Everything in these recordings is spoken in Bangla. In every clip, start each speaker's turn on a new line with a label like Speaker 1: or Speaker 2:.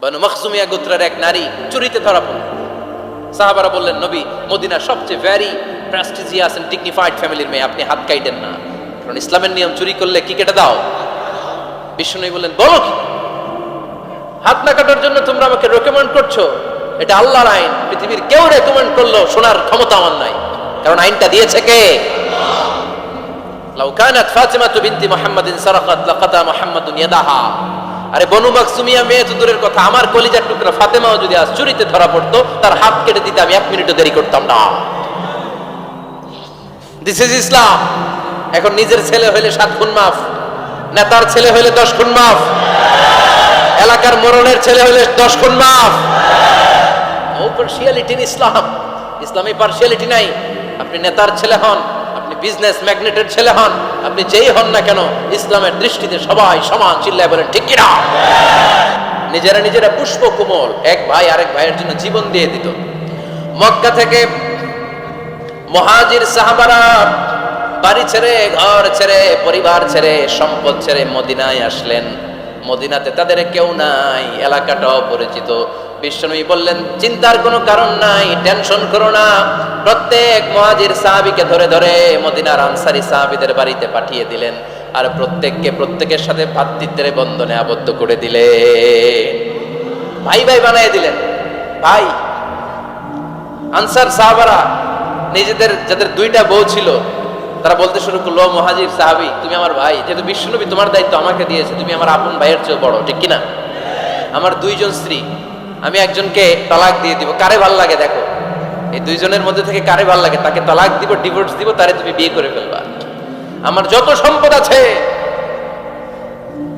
Speaker 1: বানু মখজুমিয়া এক নারী চুরিতে ধরা পড়ল। সাহাবারা বললেন, নবী, মদিনার সবচেয়ে ভ্যারি প্রেস্টিজিয়াস এন্ড ডিগনিফাইড ফ্যামিলির মেয়ে, আপনি হাত কাইটেন না। কারণ ইসলামের নিয়ম চুরি করলে কি কেটে দাও? বিষ্ণু বললেন, বলো কি? হাত না কাটার জন্য তোমরা আমাকে রেকমেন্ড করছ। এটা আল্লাহর আইন। পৃথিবীর কেউ রেকমেন্ড করল শোনার ক্ষমতা আমার নাই। কারণ আইনটা দিয়েছে কে? লাউ কানাত ফাতিমা বিনতি মুহাম্মাদিন সারাকাত, লাকাতা মুহাম্মাদুন ইয়াদাহা। আরে বনু মাকসুমিয়া মেয়ে তো দূরের কথা, আমার কলিজার টুকরা ফাতেমাও যদি আজ চুরিতে ধরা পড়তো, তার হাত কেটে দিতে আমি এক মিনিটও দেরি করতাম না। দিস ইজ ইসলাম এখন নিজের ছেলে হইলে সাত খুন মাফ, নেতার ছেলে হইলে দশ খুন মাফ, এলাকার মরণের ছেলে হইলে দশ খুন মাফ। ও পার্সিয়ালিটি ইসলাম। ইসলামে পার্সিয়ালিটি নাই। আপনি নেতার ছেলে হন বিজনেস ম্যাগনেটের ছেলে হন, আপনি যেই হন না কেন, ইসলামের দৃষ্টিতে সবাই সমান চিল্লায় বলেন, ঠিক কিনা? নিজেরা নিজেরা পুষ্প কোমল, এক ভাই আরেক ভাইয়ের জন্য জীবন দিয়ে দিত। মক্কা থেকে মহাজির সাহাবারা বাড়ি ছেড়ে, ঘর ছেড়ে, পরিবার ছেড়ে, সম্পদ ছেড়ে মদিনায় আসলেন। মদিনাতে তাদের কেউ নাই, এলাকাটাও পরিচিত। বিশ্বনবী বললেন, চিন্তার কোনো কারণ নাই, টেনশন করো না। প্রত্যেক মহাজির সাহাবিকে ধরে ধরে মদিনার আনসারি সাহাবিদের বাড়িতে পাঠিয়ে দিলেন আর প্রত্যেককে প্রত্যেকের সাথে ভাতৃত্বের বন্ধনে আবদ্ধ করে দিলে ভাই ভাই বানিয়ে দিলেন। ভাই, আনসার সাহাবারা নিজেদের, যাদের দুইটা বউ ছিল তারা বলতে শুরু করল মহাজির সাহাবি, তুমি আমার ভাই। যেহেতু বিশ্বনবী তোমার দায়িত্ব আমাকে দিয়েছে, তুমি আমার আপন ভাইয়ের চেয়ে বড়, ঠিক কিনা? আমার দুইজন স্ত্রী, আমি একজনকে তালাক দিয়ে দিব। কারে ভালো লাগে, দেখো? এই দুইজনের মধ্যে থেকে কারে ভালো লাগে? তাকে তালাক দিব ডিভোর্স দিব, তারে তুমি বিয়ে করে ফেলবা। আমার যত সম্পদ আছে,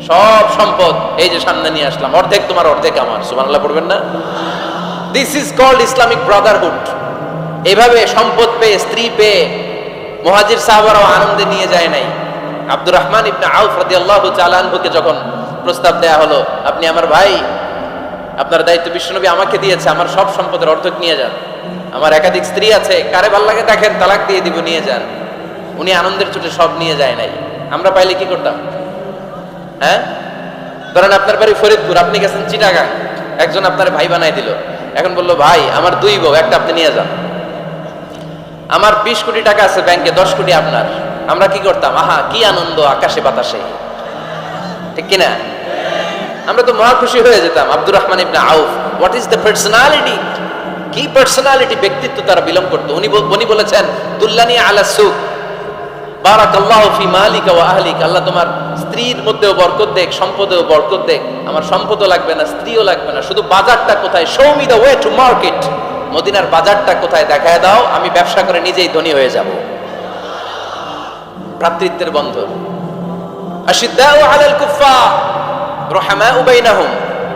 Speaker 1: সব সম্পদ এই যে সামনে নিয়ে আসলাম। অর্ধেক তোমার, অর্ধেক আমার। সুবহানাল্লাহ, পড়বেন না? This is called Islamic brotherhood এভাবে সম্পদ পেয়ে, স্ত্রী পেয়ে মহাজির সাহাবারাও আনন্দে নিয়ে যায় নাই। আব্দুর রহমান ইবনে আউফ রাদিয়াল্লাহু তাআলা আনহুকে যখন প্রস্তাব দেয়া হলো, আপনি আমার ভাই, আপনার দায়িত্ব বিশ্বনবী আমাকে দিয়েছে, আমার সব সম্পদের অর্ধেক নিয়ে যান। আমার একাধিক স্ত্রী আছে, কারে ভালো লাগে দেখেন, তালাক দিয়ে দিব, নিয়ে যান। উনি আনন্দের চোটে সব নিয়ে যায় নাই। আমরা পাইলে কি করতাম? হ্যাঁ? ধরেন আপনার বাড়ি ফরিদপুর, আপনি গেছেন চিটাগাং, একজন আপনার ভাই বানাই দিল। এখন বলল, ভাই, আমার দুই বউ, একটা আপনি নিয়ে যান। আমার বিশ কোটি টাকা আছে ব্যাংকে, দশ কোটি আপনার। আমরা কি করতাম? আহা, কি আনন্দ আকাশে বাতাসে। ঠিক কিনা? আমরা তো মহা খুশি হয়ে যেতাম। Abdur Rahman ibn Auf what is the personality কি পার্সোনালিটি ব্যক্তিত্ব তারা বিলং করতো। উনি উনি বলেছেন, দুল্লানি আলা সুখ। ফি মালিকা ওয়া আহলিক। আল্লাহ তোমার স্ত্রীর মধ্যেও বরকত দেখ, সম্পদেও বরকত দেখ। আমার সম্পদও লাগবে না, স্ত্রীও লাগবে না। শুধু বাজারটা কোথায়? Show me the way to market মদিনার বাজারটা কোথায় দেখায় দাও, আমি ব্যবসা করে নিজেই ধনী হয়ে যাব। ভ্রাতৃত্বের বন্ধন।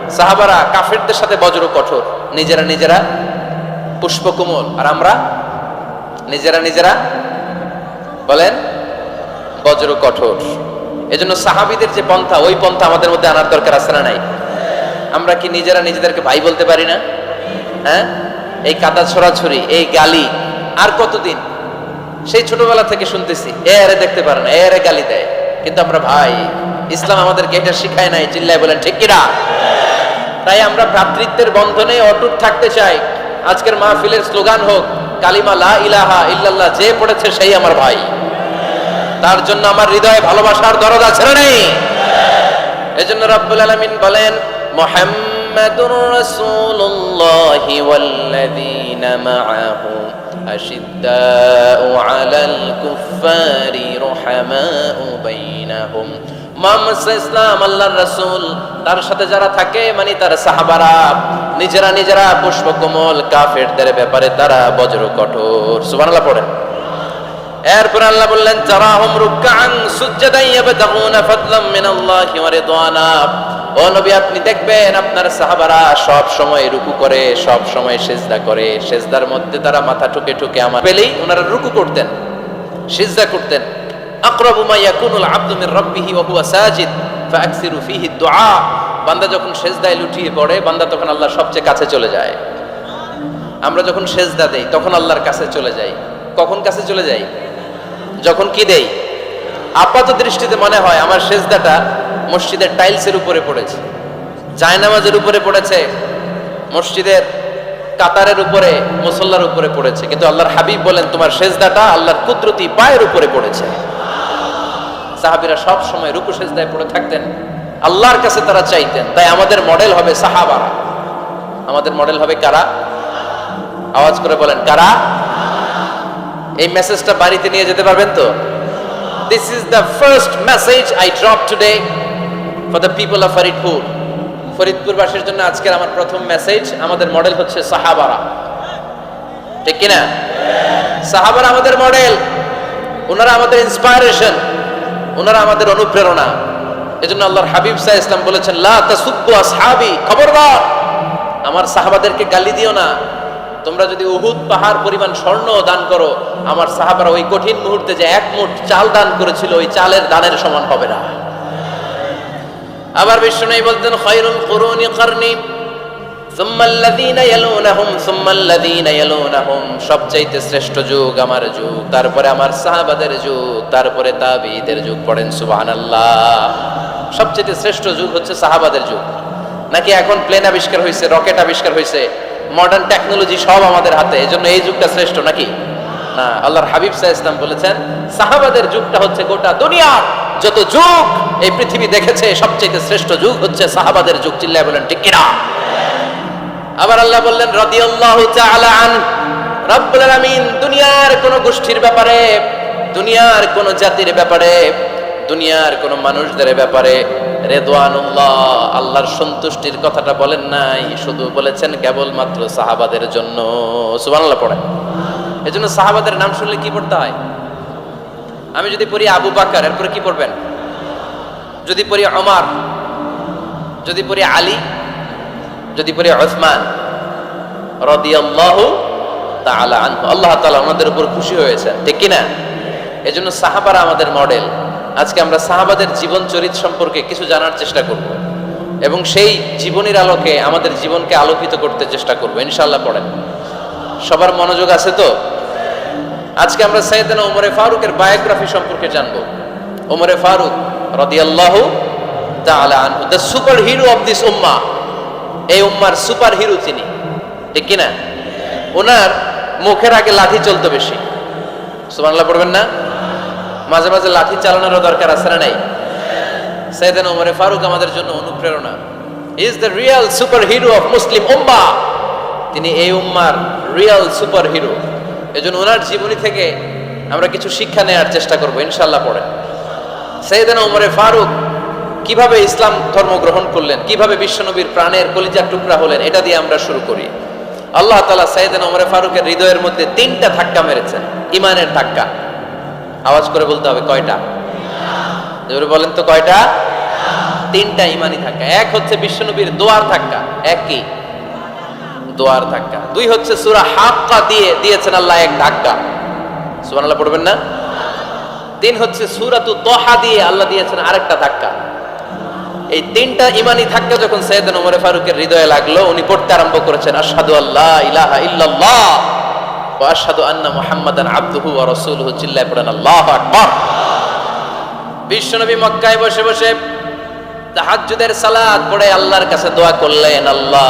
Speaker 1: সাহাবারা কাফেরদের সাথে বজ্র কঠোর। নিজেরা নিজেরা আর আমরা নিজেরা নিজেরা বলেন এজন্য সাহাবিদের যে পন্থা, ওই পন্থা আমাদের মধ্যে আনার দরকার আছে না নাই? আমরা কি নিজেরা নিজেদেরকে ভাই বলতে পারি না? হ্যাঁ? এই কাদা ছড়াছড়ি এই গালি, আর কতদিন? সেই ছোটবেলা থেকে শুনতেছি, এ আরে দেখতে পারে না, এ আরে গালি দেয়। কিন্তু আমরা ভাই, ইসলাম আমাদেরকে এটা শিখায় নাই, চিল্লায় বলেন, ঠিক কিনা? তাই আমরা ভ্রাতৃত্বের বন্ধনে অটুট থাকতে চাই। আজকের মাহফিলের স্লোগান হোক, কালিমা লা ইলাহা ইল্লাল্লাহ, যে পড়েছে সেই আমার ভাই। তার জন্য আমার হৃদয়ে ভালোবাসার দরজা ছেড়ে নেই। এজন্য রব্বুল আলামিন বলেন মুহাম্মাদুর রাসূলুল্লাহ ওয়াল্লাযীনা মাআহু আশিদ্দাউ আলাল কুফফারি রুহামাউ বাইনাহুম। মোহাম্মদ ইসলাম আল্লাহর রাসূল, তার সাথে যারা থাকে মানে তার সাহাবারা, নিজেরা নিজেরা পুষ্পকমল কাফেরদের ব্যাপারে তারা বজ্র কঠোর। সুবহানাল্লাহ পড়েন। এরপর আল্লাহ বললেন তারাহুম রুকআন সুজদান ইয়াবতাগুনা ফাদলাম মিনাল্লাহি ওয়া রিদওয়ানা। ও নবী, আপনি দেখবেন আপনার সাহাবারা সব সময় রুকু করে, সব সময় সেজদা করে। সেজদার মধ্যে তারা মাথা ঠুকে ঠুকে আমার পেলেই ওনারা রুকু করতেন, সেজদা করতেন। আকরাবু মা ইয়াকুনুল আবদু মির রাব্বিহি ওয়া হুয়া সাজিদ, ফাআকসিরু ফীহি দুআ। বান্দা যখন সেজদায় লুটিয়ে পড়ে, বান্দা তখন আল্লাহর সবচেয়ে কাছে চলে যায়। আমরা যখন সেজদা দেই, তখন আল্লাহর কাছে চলে যাই। কখন কাছে চলে যাই? যখন কি দেই? আপাত দৃষ্টিতে মনে হয় আমার সেজদাটা মসজিদের টাইলসের উপরে পড়েছে। জায়নামাজের উপরে পড়েছে, মসজিদের কাতারের উপরে, মুসল্লার উপরে পড়েছে। কিন্তু আল্লাহর হাবিব বলেন, তোমার সেজদাটা আল্লাহর কুদরতি পায়ের উপরে পড়েছে। সাহাবিরা সব সময় রুকু সেজদায় পড়ে থাকতেন। আল্লাহর কাছে তারা চাইতেন, তাই আমাদের মডেল হবে সাহাবারা। আমাদের মডেল হবে কারা? আওয়াজ করে বলেন, কারা? এই মেসেজটা বাড়িতে নিয়ে যেতে পারবেন তো? This is the first message I drop today for the people of Faridpur ফরিদপুরবাসীর জন্য আজকের আমার প্রথম মেসেজ আমাদের মডেল হচ্ছে সাহাবারা। ঠিক কিনা? সাহাবারা আমাদের মডেল ওনারা আমাদের ইন্সপায়ারেশন ওনারা আমাদের অনুপ্রেরণা। এজন্য আল্লাহর হাবিব সাহ ইসলাম বলেছেন, লা তাসুব্বু আসহাবি, খবরদার! আমার সাহাবাদেরকে গালি দিও না। তোমরা যদি উহুদ পাহাড় পরিমাণ স্বর্ণ দান করো, আমার সাহাবারা ওই কঠিন মুহূর্তে যে এক মুঠ চাল দান করেছিল, ওই চালের দানের সমান হবে না। আবার বিষ্ণু বলতেন খৈরুল কুরুনি সবচাইতে শ্রেষ্ঠ যুগ আমার যুগ, তারপরে আমার যুগ, তারপরে তাবিদের যুগ সবচাইতে শ্রেষ্ঠ যুগ হচ্ছে সাহাবাদের যুগ। নাকি এখন প্লেন আবিষ্কার হয়েছে রকেট আবিষ্কার হয়েছে মডার্ন টেকনোলজি সব আমাদের হাতে এই জন্য এই যুগটা শ্রেষ্ঠ নাকি? না, আল্লাহর হাবিব সাহা ইসলাম বলেছেন, সাহাবাদের যুগটা হচ্ছে গোটা দুনিয়ার যত যুগ এই পৃথিবী দেখেছে সবচেয়ে শ্রেষ্ঠ যুগ হচ্ছে সাহাবাদের যুগ, চিল্লায় বলেন, ঠিক কিনা? আবার আল্লাহ বললেন তাআলা আন রব্বুল দুনিয়ার কোন গোষ্ঠীর ব্যাপারে, দুনিয়ার কোন জাতির ব্যাপারে, দুনিয়ার কোন মানুষদের ব্যাপারে রেদওয়ানুল্লাহ, আল্লাহর সন্তুষ্টির কথাটা বলেন নাই, শুধু বলেছেন কেবলমাত্র সাহাবাদের জন্য। সুবহানাল্লাহ পড়েন। এজন্য সাহাবাদের নাম শুনলে কি পড়তে হয়? আমি যদি পড়ি আবু বাকার, এরপরে কি পড়বেন? যদি পড়ি অমার যদি পড়ি আলী, যদি পড়ি ওসমান আল্লাহ তাআলা আমাদের উপর খুশি হয়েছে ঠিক কি না এজন্য সাহাবারা আমাদের মডেল। আজকে আমরা সাহাবাদের জীবন চরিত সম্পর্কে কিছু জানার চেষ্টা করব। এবং সেই জীবনের আলোকে আমাদের জীবনকে আলোকিত করতে চেষ্টা করব। ইনশাআল্লাহ পড়েন। সবার মনোযোগ আছে তো? আজকে আমরা সাইয়েদনা ওমরে ফারুকের বায়োগ্রাফি সম্পর্কে জানব। ওমরে ফারুক রাদিয়াল্লাহু তাআলা আনহু the super hero of this উম্মাহ এই উম্মার সুপার হিরো তিনি। ঠিক কিনা? ওনার মুখের আগে লাঠি চলতো বেশি। সুবহানাল্লাহ পড়বেন না? মাঝে মাঝে লাঠি চালানোরও দরকার আছে না নাই? সাইয়েদনা ওমরে ফারুক আমাদের জন্য অনুপ্রেরণা। Is the real super hero of Muslim উম্মা তিনি এই উম্মার রিয়েল সুপার হিরো এজন্য ওনার জীবনী থেকে আমরা কিছু শিক্ষা নেওয়ার চেষ্টা করব ইনশাল্লাহ পড়ে সৈয়দানা উমরে ফারুক কীভাবে ইসলাম ধর্ম গ্রহণ করলেন, কীভাবে বিশ্বনবীর প্রাণের কলিজার টুকরা হলেন, এটা দিয়ে আমরা শুরু করি। আল্লাহ তালা সৈয়দানা উমরে ফারুকের হৃদয়ের মধ্যে তিনটা ধাক্কা মেরেছেন ইমানের ধাক্কা। আওয়াজ করে বলতে হবে, কয়টা? বলেন তো, কয়টা? তিনটা ইমানি ধাক্কা। এক হচ্ছে বিশ্বনবীর দোয়ার ধাক্কা, এক কি? দোয়ার ধাক্কা। দুই হচ্ছে সুরা হাক্কা দিয়ে দিয়েছেন আল্লাহ এক ধাক্কা। সুবহানাল্লাহ পড়বেন না? তিন হচ্ছে সুরা সুরাতু তোহা দিয়ে আল্লাহ দিয়েছেন আরেকটা ধাক্কা। এই তিনটা ইমানি ধাক্কা যখন সৈয়দ ওমরে ফারুকের হৃদয়ে লাগল, উনি পড়তে আরম্ভ করেছেন, আশহাদু আল্লাহ ইলাহা ইল্লাল্লাহ ওয়া আশহাদু আন্না মুহাম্মাদান আবদুহু ওয়া রাসূলুহু চিল্লায় পড়েন, আল্লাহু আকবার। বিশ্বনবী মক্কায় বসে বসে তাহাজ্জুদের সালাত পড়ে আল্লাহর কাছে দোয়া করলেন, আল্লাহ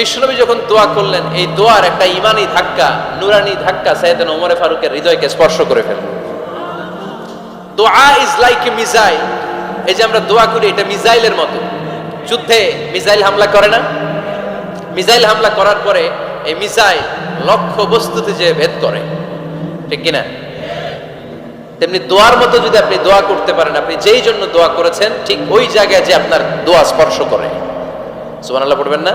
Speaker 1: বিষ্ণনবী যখন দোয়া করলেন, এই দোয়ার একটা ইমানি ধাক্কা, নুরানি ধাক্কা সাইয়েদান ওমরে ফারুকের হৃদয়কে স্পর্শ করে ফেলল। দোয়া ইজ লাইক এ মিসাইল। এই যে আমরা দোয়া করি, এটা মিসাইলের মতো। যুদ্ধে মিসাইল হামলা করে না। মিসাইল হামলা করার পরে এই মিসাইল লক্ষ্য বস্তুতে যে ভেদ করে। ঠিক কিনা? তেমনি দোয়ার মতো যদি আপনি দোয়া করতে পারেন, আপনি যেই জন্য দোয়া করেছেন, ঠিক ওই জায়গায় যে আপনার দোয়া স্পর্শ করে। সুবহানাল্লাহ পড়বেন না?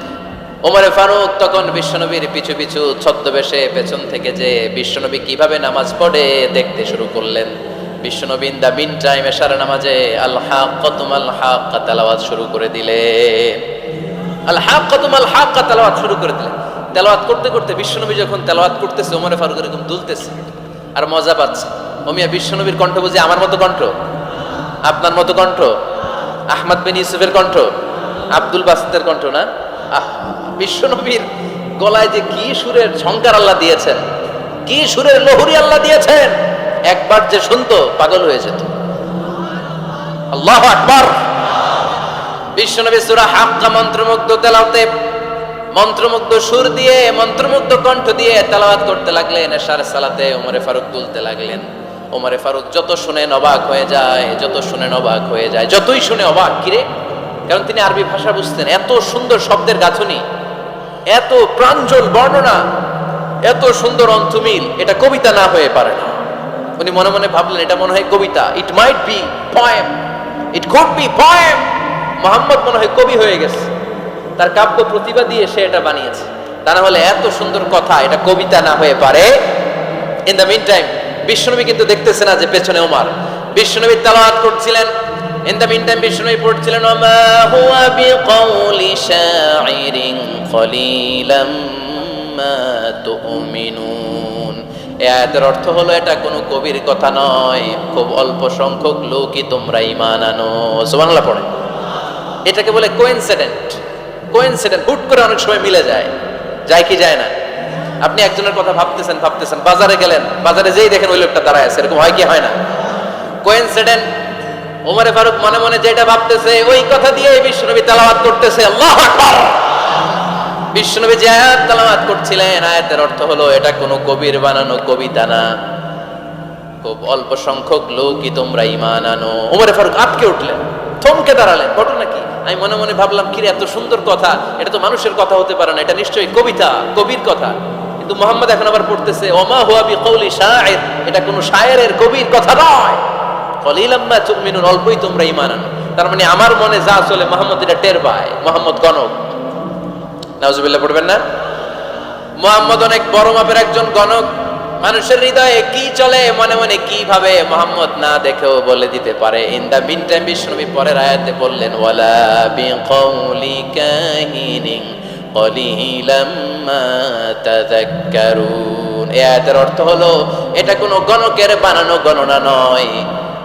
Speaker 1: ওমরে ফারুক তখন বিশ্বনবীর পিছু পিছু ছদ্মবেশে পেছন থেকে যে বিশ্বনবী কীভাবে নামাজ পড়ে দেখতে শুরু করলেন। বিশ্বনবী ইন দা মিন টাইম এশার নামাজে আল হাক্কাতুম আল হাক্কা শুরু করে দিলে। আল হাক্কাতুম আল হাক্কা শুরু করে দিলেন তেলাওয়াত করতে করতে বিশ্বনবী যখন তেলাওয়াত করতেছে, ওমরে ফারুক এরকম দুলতেছে আর মজা পাচ্ছে। ওমিয়া বিশ্বনবীর কণ্ঠ বুঝি আমার মতো কণ্ঠ? আপনার মতো কণ্ঠ? আহমদ বিন ইউসুফের কণ্ঠ? আব্দুল বাসিতের কণ্ঠ না? আহ বিশ্বনবীর গলায় যে কি সুরের ঝংকার আল্লাহ দিয়েছেন, কি সুরের লহুরি আল্লাহ দিয়েছেন, একবার যে শুনতো পাগল হয়ে যেত। আল্লাহ আকবার। বিশ্বনবী সূরা হাক্কা মন্ত্রমুগ্ধ তেলাওতে মন্ত্রমুগ্ধ সুর দিয়ে, মন্ত্রমুগ্ধ কণ্ঠ দিয়ে তেলাওয়াত করতে লাগলেন, এশার সালাতে ওমরে ফারুক তুলতে লাগলেন। ওমরে ফারুক যত শুনে অবাক হয়ে যায়, যত শুনে অবাক হয়ে যায়, যতই শুনে অবাক, কিরে? কারণ তিনি আরবি ভাষা বুঝতেন, এত সুন্দর শব্দের গাঁথনি। এত প্রাঞ্জল বর্ণনা, এত সুন্দর অন্তমিল, এটা কবিতা না হয়ে পারে না। উনি মনে মনে ভাবলেন, এটা মনে হয় কবিতা। It might be poem it could be poem Muhammad মনে হয় কবি হয়ে গেছে। তার কাব্য প্রতিভা দিয়ে সে এটা বানিয়েছে। তা না হলে এত সুন্দর কথা, এটা কবিতা না হয়ে পারে। ইন দ্য মিন টাইম বিশ্বনবী কিন্তু দেখতেছে না যে পেছনে ওমার। বিশ্বনবী তালাওয়াত করছিলেন। ইন দ্য মিন টাইম বিশ্বনবী পড়ছিলেন, ওমা হুয়া বিকাউলি শাইরিন কলিলাম মা তুমিনুন। এ আয়াতের অর্থ হলো, এটা কোনো কবির কথা নয়। খুব অল্প সংখ্যক লোকই তোমরা ইমান আনো। সুবহানাল্লাহ পড়ে। এটাকে বলে কোইনসিডেন্ট। কোইনসিডেন্ট, হুট করে অনেক সময় মিলে যায়। যায় কি যায় না? আপনি একজনের কথা ভাবতেছেন ভাবতেছেন, বাজারে গেলেন, বাজারে যেই দেখেন ওই লোকটা দাঁড়ায় আছে, এরকম হয় কি, হয় না? কোইনসিডেন্ট ওমরে ফারুক মনে মনে যেটা ভাবতেছে, ওই কথা দিয়ে বিশ্বনবী তেলাওয়াত করতেছে। আল্লাহ যে আয়াত তেলাওয়াত করছিলেন, আয়াতের অর্থ হলো, এটা কোনো কবির বানানো কবিতা না। খুব অল্প সংখ্যক লোকই তোমরা ইমান আনো। ওমরে ফারুক আটকে উঠলেন, থমকে দাঁড়ালেন। ঘটনা কি? আমি মনে মনে ভাবলাম এত সুন্দর কথা। এটা তো মানুষের কথা হতে পারে না, এটা নিশ্চয়ই কবিতা, কবির কথা। কিন্তু মোহাম্মদ এখন আবার পড়তেছে, ওমা হুয়া বি কওলি শায়ের এটা কোনো শায়েরের কবির কথা নয়। কলিলাম মা তুমিনুন, অল্পই তোমরা ইমান আনো। তার মানে আমার মনে যা চলে মোহাম্মদ, এটা টের পায়, মোহাম্মদ গণক। নাউজুবিল্লাহ, পড়বেন না? মোহাম্মদ অনেক বড় মাপের একজন গণক। মানুষের হৃদয়ে কি চলে, মনে মনে কি ভাবে মোহাম্মদ না দেখেও বলে দিতে পারে। ইন দা মিন টাইম বিষ্ণবী পরের আয়াতে বললেন, ওয়ালা বিকাউলি কাহিনিন কলিলাম মা তাযাক্কারুন। এই আয়াতের অর্থ হলো, এটা কোনো গণকের বানানো গণনা নয়।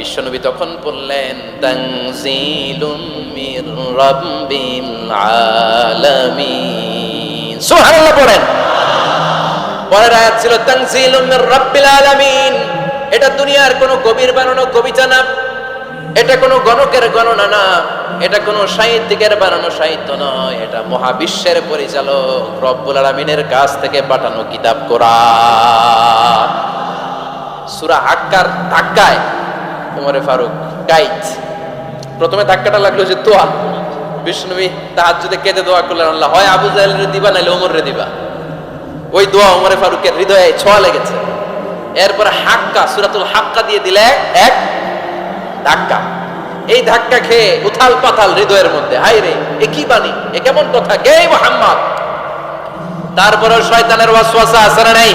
Speaker 1: বিশ্বনবী তখন বললেন, তানজিলুম মির রাব্বিল আলামিন। সুবহানাল্লাহ পড়েন। পরের আয়াত ছিল, তানজিলুম মির রাব্বিল এটা দুনিয়ার কোনো কবির বানানো কবিতা না। এটা কোনো গণকের গণনা না। এটা কোনো সাহিত্যিকের বানানো সাহিত্য নয়। এটা মহাবিশ্বের পরিচালক রব্বুল আলামিনের কাছ থেকে পাঠানো কিতাব কোরআন। সুরা হাক্কার ধাক্কায় উমরে ফারুক। গাইত প্রথমে ধাক্কাটা লাগল যে, তোয়া। বিষ্ণুবী তাহার যদি কেঁদে দোয়া করলেন, আল্লাহ, হয় আবু জাহেলের দিবা নাহলে ওমর রে দিবা। ওই দোয়া ওমরে ফারুকের হৃদয়ে ছোঁয়া লেগেছে। এরপরে হাক্কা, সুরাতুল হাক্কা দিয়ে দিলে এক ধাক্কা। এই ধাক্কা খেয়ে উথাল পাথাল হৃদয়ের মধ্যে হাই রে, এ কি বাণী? এ কেমন কথা? কে মোহাম্মদ? তারপরে শয়তানের ওয়াসওয়াসা না নাই?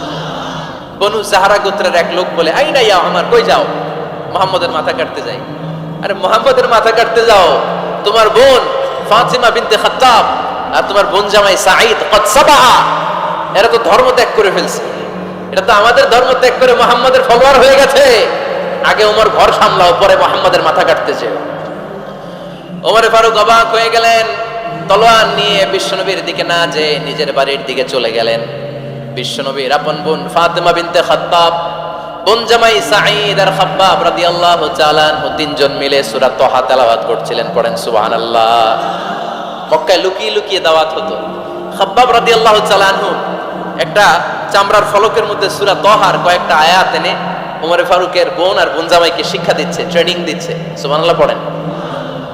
Speaker 1: বনু জাহারা গোত্রের এক লোক বলে আই না ইয়া আমার, কই যাও? মোহাম্মদের মাথা কাটতে যাই। আরে মোহাম্মদের মাথা কাটতে যাও। তোমার বোন ফাতিমা বিনতে খাত্তাব আর তোমার বোন জামাই সাঈদ কদ সাবাহা। এরা তো ধর্ম ত্যাগ করে ফেলছে। এটা তো আমাদের ধর্ম ত্যাগ করে মোহাম্মদের ফলোয়ার হয়ে গেছে। আগে ওমর ঘর সামলাও, পরে মোহাম্মদের মাথা কাটতেছে ওমরে ফারুক অবাক হয়ে গেলেন, তলোয়ার নিয়ে বিশ্বনবীর দিকে না যে নিজের বাড়ির দিকে চলে গেলেন। বিশ্বনবীর বোন ফাতেমা বিনতে খাত্তাব, বোন জামাই সাঈদ আর খাব্বাব রাদিয়াল্লাহু তাআলা তিনজন মিলে সূরা তহা তেলাওয়াত করছিলেন, পড়েন সুবহানাল্লাহ। মক্কায় লুকিয়ে দাওয়াত হতো। খাব্বাব রাদিয়াল্লাহু তাআলা একটা চামড়ার ফলকের মধ্যে সূরা তহার কয়েকটা আয়াত এনে ওমরে ফারুকের বোন আর বোন জামাইকে শিক্ষা দিচ্ছে, ট্রেনিং দিচ্ছে। সুবহানাল্লাহ পড়েন।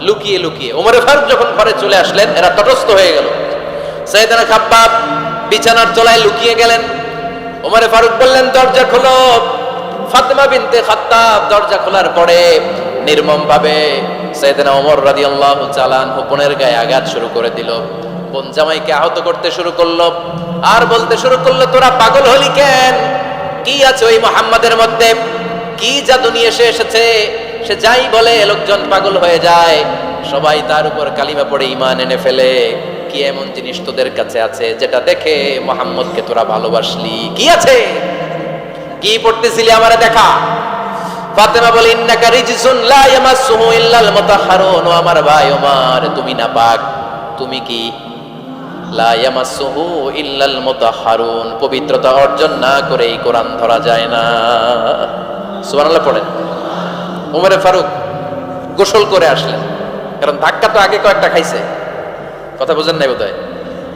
Speaker 1: লুকিয়ে লুকিয়ে ওমরে ফারুক যখন ঘরে চলে আসলেন, এরা তটস্থ হয়ে গেল। সৈয়দানা খাব্বাব বিছানার তলায় লুকিয়ে গেলেন। ওমরে ফারুক বললেন, দরজা খোলো। ফাতেমা বিনতে খাত্তাব, দরজা খোলার পরে নির্মম ভাবে সৈয়দানা ওমর রাদিয়াল্লাহু তাআলা হুপনের গায়ে আঘাত শুরু করে দিল। বোন জামাইকে আহত করতে শুরু করল। আর বলতে শুরু করল, তোরা পাগল হলি কেন? কি আছে ওই মোহাম্মদের মধ্যে? কি জাদু নিয়ে এসে এসেছে? সে যাই বলে, লোকজন পাগল হয়ে যায়। সবাই তার উপর কালিমা পড়ে ইমান এনে ফেলে। কি এমন জিনিস তোদের কাছে আছে যেটা দেখে মোহাম্মদকে তোরা ভালোবাসলি? কি আছে? কি পড়তেছিলি আমারে দেখা? ফাতেমা বলে, ইন্নাকা রিজসুন লা ইল্লাল মুতাহহারুন ও আমার ভাই ওমর, তুমি না পাক, তুমি কি? লা ইল্লাল মুতাহহারুন পবিত্রতা অর্জন না করে এই কোরআন ধরা যায় না। সুবহানাল্লাহ পড়েন। উমরে ফারুক গোসল করে আসলেন, কারণ ধাক্কা তো আগে কয়েকটা খাইছে। কথা বুঝেন নাই বোধহয়?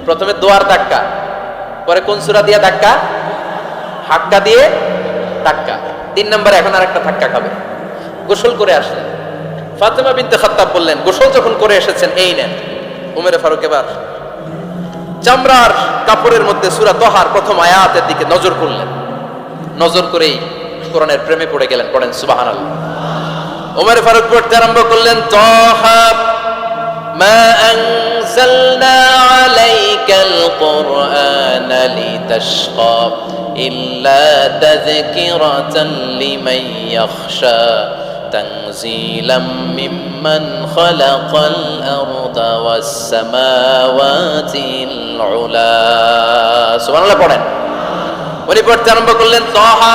Speaker 1: প্রথমে দোয়ার ধাক্কা, পরে কোন সুরা দিয়া ধাক্কা? হাক্কা দিয়ে ধাক্কা। তিন নম্বরে এখন আর একটা ধাক্কা খাবে। গোসল করে আসলেন। ফাতেমা বিনতে খাত্তাব বললেন, গোসল যখন করে এসেছেন, এই নেন। উমেরে ফারুক এবার চামড়ার কাপড়ের মধ্যে সুরা তহার প্রথম আয়াতের দিকে নজর করলেন। নজর করেই কোরআনের প্রেমে পড়ে গেলেন, পড়েন সুবাহানাল্লাহ। ওমর ফারুক পড়তে আরম্ভ করলেন, তহা মা আনজালনা আলাইকাল কুরআন লিতাশকা ইল্লা তাযকিরাতান লিমান ইয়াখশা تنزيلا ممن خلق الأرض والسماوات العلا سبحان الله পড়েন উনি পড়তে আরম্ভ করলেন তহা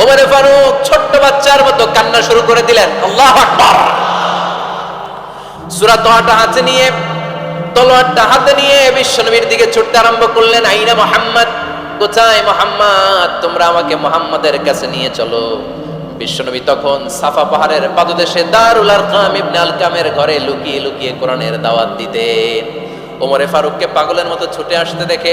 Speaker 1: ওমরে ফারুক, ছোট্ট বাচ্চার মতো কান্না শুরু করে দিলেন। আল্লাহ আকবার। সূরা তোহাটা হাতে নিয়ে, তলোয়ারটা হাতে নিয়ে বিশ্বনবীর দিকে ছুটতে আরম্ভ করলেন। আইনা মোহাম্মদ, কোথায় মোহাম্মদ? তোমরা আমাকে মোহাম্মদের কাছে নিয়ে চলো। বিশ্বনবী তখন সাফা পাহাড়ের পাদদেশে দারুল আরকাম ইবনে আলকামের ঘরে লুকিয়ে লুকিয়ে কোরআনের দাওয়াত দিতেন। ওমরে ফারুককে পাগলের মতো ছুটে আসতে দেখে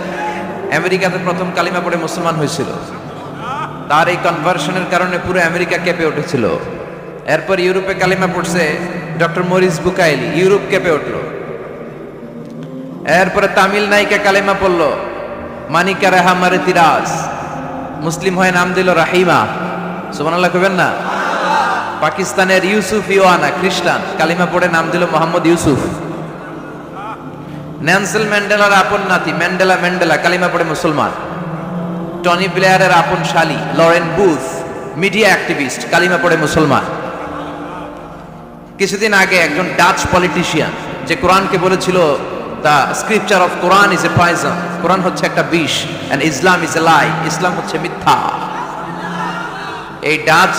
Speaker 2: আমেরিকাতে প্রথম কালিমা পড়ে মুসলমান হয়েছিল। তার এই কনভার্সনের কারণে পুরো আমেরিকা কেঁপে উঠেছিল। এরপর ইউরোপে কালিমা পড়ছে ডক্টর মরিস বুকাইলি, ইউরোপ কেঁপে উঠল। এরপরে তামিল নায়িকা কালিমা পড়ল, মানিকা রেহা মারে তিরাজ। মুসলিম হয়ে নাম দিল রাহিমা। সুবহানাল্লাহ কইবেন না? পাকিস্তানের ইউসুফ ইওয়ানা, খ্রিস্টান। কালিমা পড়ে নাম দিল মোহাম্মদ ইউসুফ। ন্যান্সেল ম্যান্ডেলার আপন নাতি, ম্যান্ডেলা ম্যান্ডেলা, কালিমা পড়ে মুসলমান। টনি ব্লেয়ারের আপন শালি, লরেন বুথ, মিডিয়া অ্যাক্টিভিস্ট, কালিমা পড়ে মুসলমান। কিছুদিন আগে একজন ডাচ পলিটিশিয়ান, যে কোরআনকে বলেছিল, the scripture of Quran is a poison, Quran হচ্ছে একটা বিষ এন্ড ইসলাম ইজ এ লাই, ইসলাম হচ্ছে মিথ্যা। এই ডাচ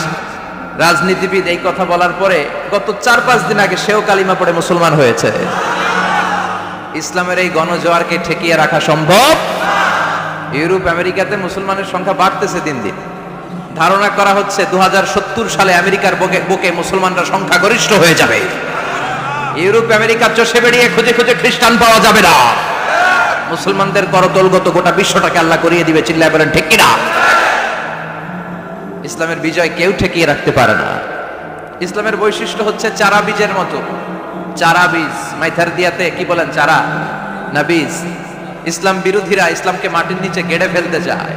Speaker 2: রাজনীতিবিদ এই কথা বলার পরে গত চার পাঁচ দিন আগে সেও কালিমা পড়ে মুসলমান হয়েছে। ইসলামের এই গণজোয়ারকে ঠেকিয়ে রাখা সম্ভব? ইউরোপ, আমেরিকাতে মুসলমানের সংখ্যা বাড়তেছে দিন দিন। ধারণা করা হচ্ছে দু সালে আমেরিকার বুকে বুকে মুসলমানরা সংখ্যা গরিষ্ঠ হয়ে যাবে। ইউরোপ, আমেরিকার চষে বেরিয়ে খুঁজে খুঁজে খ্রিস্টান পাওয়া যাবে না। মুসলমানদের করতলগত গোটা বিশ্বটাকে আল্লাহ করিয়ে দিবে, চিল্লায় বলেন, ঠিক কিনা? ইসলামের বিজয় কেউ ঠেকিয়ে রাখতে পারে না। ইসলামের বৈশিষ্ট্য হচ্ছে চারা বীজের মতো। চারা বীজ, মাইথার দিয়াতে, কি বলেন, চারা? না বীজ। ইসলাম বিরোধীরা ইসলামকে মাটির নিচে গেড়ে ফেলতে চায়।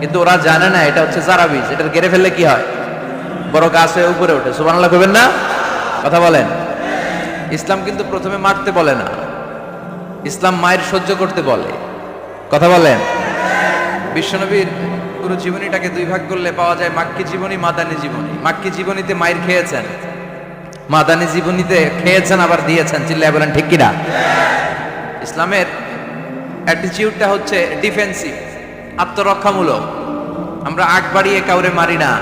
Speaker 2: কিন্তু ওরা জানে না, এটা হচ্ছে চারা বীজ। এটা গেড়ে ফেললে কি হয়? বড় গাছ হয়ে উপরে ওঠে। সুবহানাল্লাহ কইবেন না? কথা বলেন। ইসলাম কিন্তু প্রথমে মারতে বলে না। ইসলাম মায়ের সহ্য করতে বলে। কথা বলেন। বিশ্বনবীর পুরো জীবনীটাকে দুই ভাগ করলে পাওয়া যায় মাক্কি জীবনী, মাদানী জীবনী। মাক্কি জীবনীতে মায়ের খেয়েছেন। মাদানী জীবনীতে খেয়েছেন, আবার দিয়েছেন, চিল্লায় বলেন, ঠিক কিনা? ইসলামের অ্যাটিটিউডটা হচ্ছে ডিফেন্সিভ আত্মরক্ষামূলক। আমরা আগ বাড়িয়ে কাউরে মারি না।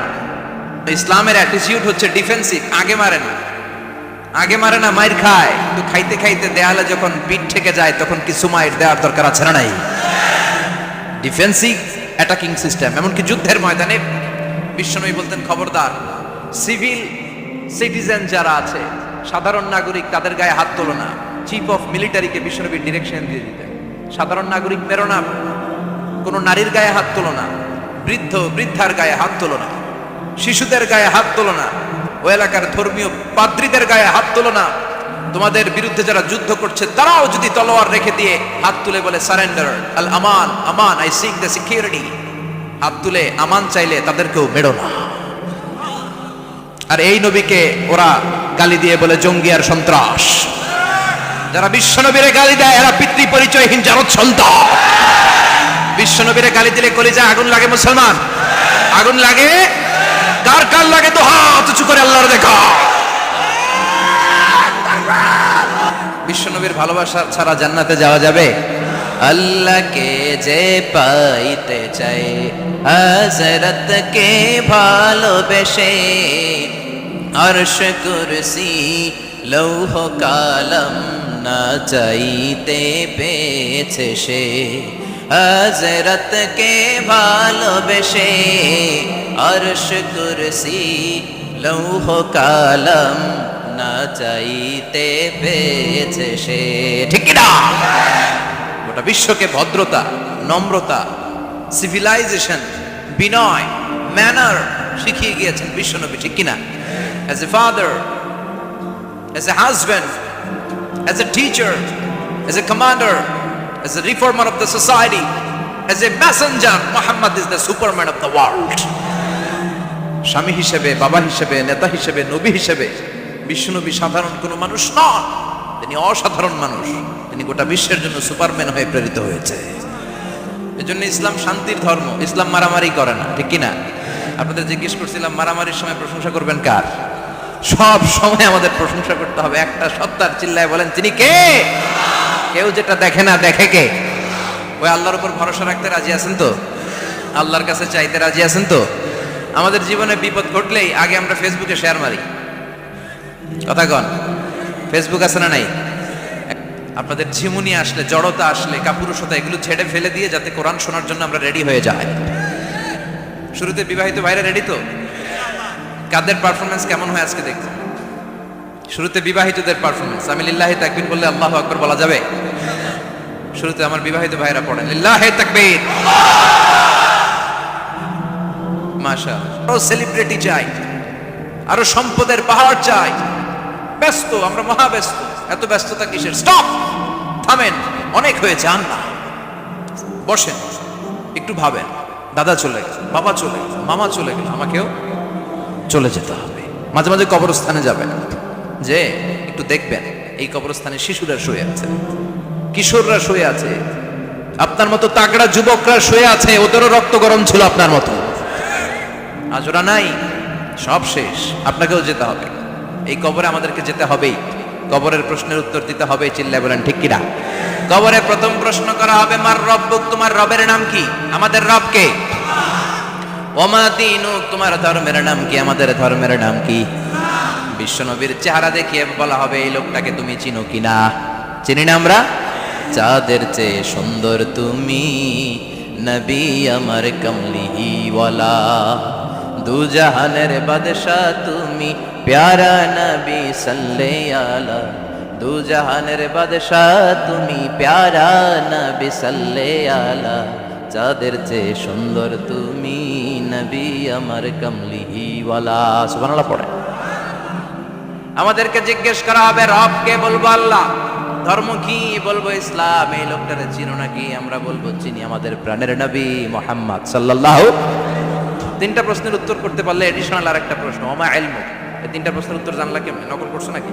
Speaker 2: ইসলামের অ্যাটিটিউড হচ্ছে ডিফেন্সিভ আগে মারে না। আগে মারে না, মায়ের খায়। কিন্তু খাইতে খাইতে দেয়ালে যখন পিঠ থেকে যায়, তখন কিছু মায়ের দেওয়ার দরকার আছে না নাই? ডিফেন্সিভ অ্যাটাকিং সিস্টেম এমনকি যুদ্ধের ময়দানে বিশ্বনবী বলতেন, খবরদার সিভিল সিটিজেন যারা আছে, সাধারণ নাগরিক তাদের গায়ে হাত তোলো না। চিফ অফ মিলিটারিকে বিশ্বনবীর ডিরেকশন দিয়ে দিতে। সাধারণ নাগরিক মেরো না। কোনো নারীর গায়ে হাত তোলো না। বৃদ্ধ, বৃদ্ধার গায়ে হাত তোলো না। শিশুদের গায়ে হাত তোলো না। ও এলাকার ধর্মীয় পাদ্রীদের গায়ে হাত তোলো না। তোমাদের বিরুদ্ধে যারা যুদ্ধ করছে, তারাও যদি তলোয়ার রেখে দিয়ে হাত তুলে বলে সারেন্ডার আল আমান আমান আই সিক দ্য সিকিউরিটি হাত তুলে, আমান চাইলে তাদেরকেও মেরো না। আর এই নবীকে ওরা গালি দিয়ে বলে জঙ্গি আর সন্ত্রাস। যারা বিশ্ব নবীরে গালি দেয়, এরা পিতৃ পরিচয়হীন জারদ সন্তান। বিশ্ব নবীরে গালি দিলে কলিজা আগুন লাগে মুসলমান। আগুন লাগে? কার কার লাগে? তো হাত উঁচু করে আল্লাহর দেখা। বিশ্বনবীর ভালোবাসা ছাড়া জান্নাতে যাওয়া যাবে? আল্লাহকে যে পাইতে চাই হজরতকে ভালোবেসে অর্শ কুরসি, লৌহ কালম না চাইতে পেয়েছে সে। হজরতকে ভালোবেসে অর্শ কুরসি, লৌহ কালম না চাইতে পেয়েছে সে। ঠিক না গোটা বিশ্বকে ভদ্রতা, নম্রতা সিভিলাইজেশন বিনয় ম্যানার শিখিয়ে গিয়েছেন বিশ্বনবী, ঠিক কিনা? As a father as a husband as a teacher as a commander as a reformer of the society as a messenger Muhammad is the superman of the world স্বামী হিসেবে, বাবা হিসেবে, নেতা হিসেবে, নবী হিসেবে, বিশ্বনবী সাধারণ কোনো মানুষ নন, তিনি অসাধারণ মানুষ, তিনি গোটা বিশ্বের জন্য সুপারম্যান হয়ে প্রেরিত হয়েছে। এজন্য ইসলাম শান্তির ধর্ম, ইসলাম মারামারি করে না, ঠিক কিনা? আপনাদের জিজ্ঞেস করছিলাম, মারামারির সময় প্রশংসা করবেন কার? সব সময় আমাদের প্রশংসা করতে হবে। একটা সত্তার চিল্লায় বলেন, তিনি কে? কেউ যেটা দেখে না, দেখে কে? ওই আল্লাহর উপর ভরসা রাখতে রাজি আছেন তো? আল্লাহর কাছে চাইতে রাজি আছেন তো? আমাদের জীবনে বিপদ ঘটলেই আগে আমরা ফেসবুকে শেয়ার মারি। কথা কন, ফেসবুক আছে না নাই? আপনাদের ঝিমুনি আসলে, জড়তা আসলে, কাপুরুষতা, এগুলো ছেড়ে ফেলে দিয়ে যাতে কোরআন শোনার জন্য আমরা রেডি হয়ে যাই। শুরুতে বিবাহিত ভাইরা রেডি তো? কাদের পারফরমেন্স কেমন হয় আজকে দেখব শুরুতে বিবাহিতদের পারফরমেন্স আমি লিল্লাহে তাকবীর বললে আল্লাহ আকবর বলা যাবে? শুরুতে আমার বিবাহিত ভাইরা পড়েন, লিল্লাহে তাকবীর। মাশা আরও সেলিব্রিটি চাই, আরও সম্পদের পাহাড় চাই। ব্যস্ত, আমরা মহা ব্যস্ত এত ব্যস্ততা কিসের? স্টপ থামেন, অনেক হয়েছে আন না। বসেন, একটু ভাবেন। দাদা চলে গেল, বাবা চলে গেল, মামা চলে গেল, আমাকেও চলে যেতে হবে। মাঝে মাঝে কবরস্থানে যাবেন। যে একটু দেখবেন, এই কবরস্থানে শিশুরা শুয়ে আছে। কিশোররা শুয়ে আছে। আপনার মতো তাগড়া যুবকরা শুয়ে আছে। ওদেরও রক্ত গরম ছিল আপনার মতো। আজ ওরা নাই। সব শেষ। আপনাকেও যেতে হবে। এই কবরে আমাদেরকে যেতে হবেই। কবরের প্রশ্নের উত্তর দিতে হবে, চিল্লায় বলেন, ঠিক কিনা? কবরে প্রথম প্রশ্ন করা হবে, মার রব্বুক তোমার রবের নাম কি? আমাদের রব কে? ওমা দিনুক তোমার ধর্মের নাম কি? আমাদের ধর্মের নাম কি? বিশ্বনবীর চেহারা দেখিয়ে বলা হবে, এই লোকটাকে তুমি চিনো কিনা? চিনি না আমরা? চাঁদের চেয়ে সুন্দর তুমি, নবী আমার কমলিওয়ালা দু জাহানের বাদশাহ তুমি, প্যারা নবী সাল্লে আলা দু জাহানের বাদশাহ তুমি, প্যারা নবী সাল্লে আলা যাদের চেয়ে সুন্দর তুমি আমাদেরকে জিজ্ঞেস করা হবে, রব কে বলব আল্লাহ? ধর্ম কি বলব ইসলাম? এই লোকটারে চিনো নাকি? আমরা বলব, চিনি আমাদের প্রাণের নবী মোহাম্মদ সাল্লাল্লাহু তিনটা প্রশ্নের উত্তর করতে পারলে এডিশনাল আর একটা প্রশ্ন, ওমা এলমু এই তিনটা প্রশ্নের উত্তর জানলা কেমনে? নকল করছ নাকি?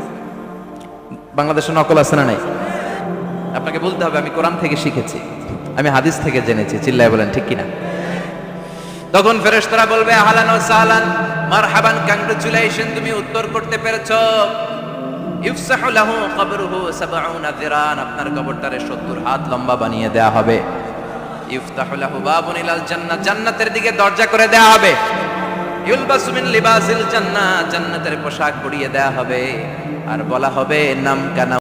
Speaker 2: বাংলাদেশে নকল আছে না নাই? আপনাকে বলতে হবে, আমি কোরআন থেকে শিখেছি, আমি হাদিস থেকে জেনেছি, চিল্লায় বলেন, ঠিক কিনা? তখন ফেরেশতারা বলবে, আহলান ওয়া সাহলান, মারহাবান কংগ্রাচুলেশন তুমি উত্তর করতে পেরেছ। লাহু কবরুহু 70 যিরান আপনার কবরটারে 70 হাত লম্বা বানিয়ে দেয়া হবে। ইফতাহু লাহু বাবুন ইলাল জান্নাত জান্নাতের দিকে দরজা করে দেয়া হবে। ইউলবাসু মিন লিবাসিল জান্নাত জান্নাতের পোশাক পরিয়ে দেয়া হবে। আর বলা হবে নাম কানা